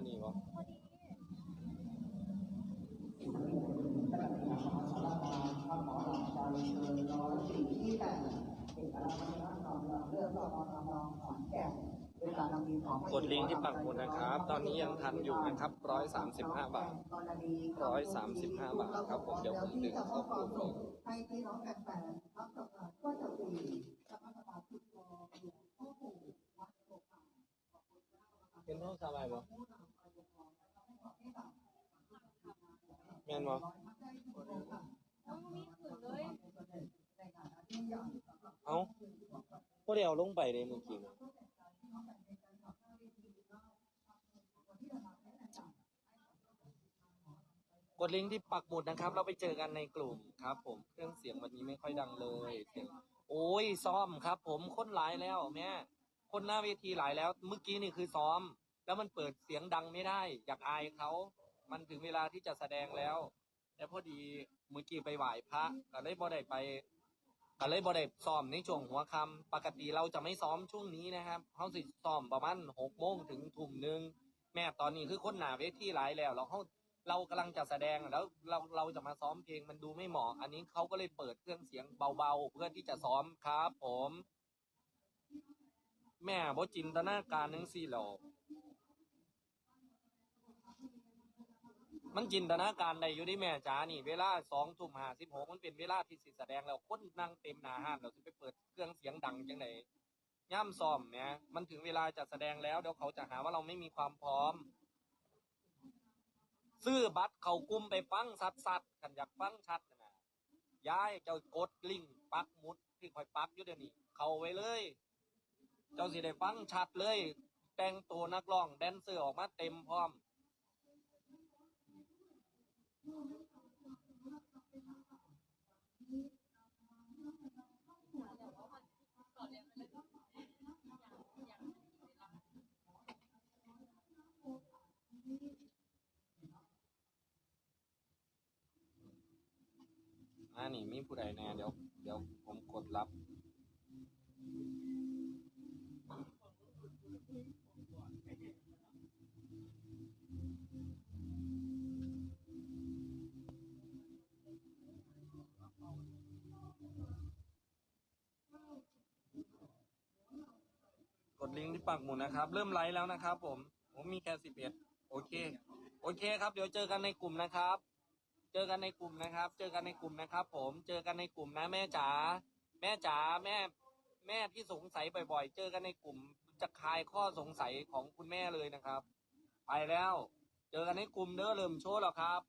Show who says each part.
Speaker 1: พอดีกดลิงก์ที่ปักหมุดนะครับ ตอนนี้ยังทันอยู่นะครับร้อยสามสิบห้าบาทร้อยสามสิบห้าบาทครับผมเดี๋ยวผมดึงเป
Speaker 2: ที่น้องแฟนๆรับก็จะมีสก่
Speaker 1: เป็นห้องสบายบ่
Speaker 2: ม่
Speaker 1: นบ่
Speaker 2: ในฐา
Speaker 1: เอาพวกเดียวลงไปเลยเมื่อกี้นะกดลิงก์ที่ปักหมุดนะครับ เราไปเจอกันในกลุ่มครับ ผมเครื่องเสียงวันนี้ไม่ค่อยดังเลยเสียงโอ้ยซ้อมครับ ผมคนหลายแล้วแม่คนหน้าเวทีหลายแล้ว เมื่อกี้นี่คือซ้อม แล้วมันเปิดเสียงดังไม่ได้ อยากอายเขา มันถึงเวลาที่จะแสดงแล้วแต่พอดีเมื่อกี้ไปไหว้พระก็เลยบ่ได้ไปก็เลยบ่ได้ซ้อมในช่วงหัวค่ำปกติเราจะไม่ซ้อมช่วงนี้นะครับเขาสิซ้อมประมาณหกโมงถึงทุ่มหนึ่งแม่ตอนนี้คือคนหนาเวทีหลายแล้วเราเขาเรากำลังจะแสดงแล้วเราเราจะมาซ้อมเพลงมันดูไม่เหมาะ อันนี้เขาก็เลยเปิดเครื่องเสียงเบาๆ เพื่อที่จะซ้อมครับ ผม แม่บ่จินตนาการนึงสิหรอ มันจินตนาการได้อยู่ที่แม่จ๋านี่ เวลาสองทุ่มห้าสิบหกมันเป็นเวลาที่สิแสดงแล้วคนนั่งเต็มหนาห้านเราจะไปเปิดเครื่องเสียงดังจังไหนย่ำซ้อมเนี่ยมันถึงเวลาจะแสดงแล้วเดี๋ยวเขาจะหาว่าเราไม่มีความพร้อม ซื้อบัตรเขากุมไปฟังสัดสัดกันอยากฟังชัดนะย้ายเจ้ากดลิงปักมุดที่คอยปักอยู่เดี๋ยวนี้เขาไว้เลย เจ้าสิได้ฟังชัดเลย แต่งตัวนักร้องแดนเซอร์ออกมาเต็มพร้อม อ่านี่มีผู้ใดแน่เดี๋ยว เดี๋ยวผมกดรับ กดลิงก์ที่ปักหมุดนะครับ เริ่มไลฟ์แล้วนะครับ ผม ผมมีแค่สิบเอ็ดโอเค โอเคครับ เดี๋ยวเจอกันในกลุ่มนะครับ เจอกันในกลุ่มนะครับ เจอกันในกลุ่มนะครับ ผม เจอกันในกลุ่มนะ แม่จ๋า แม่จ๋า แม่ แม่ที่สงสัยบ่อย ๆ เจอกันในกลุ่ม จะคลายข้อสงสัยของคุณแม่เลยนะครับ ไปแล้ว เจอกันในกลุ่มเด้อเริ่มโชว์แล้วครับ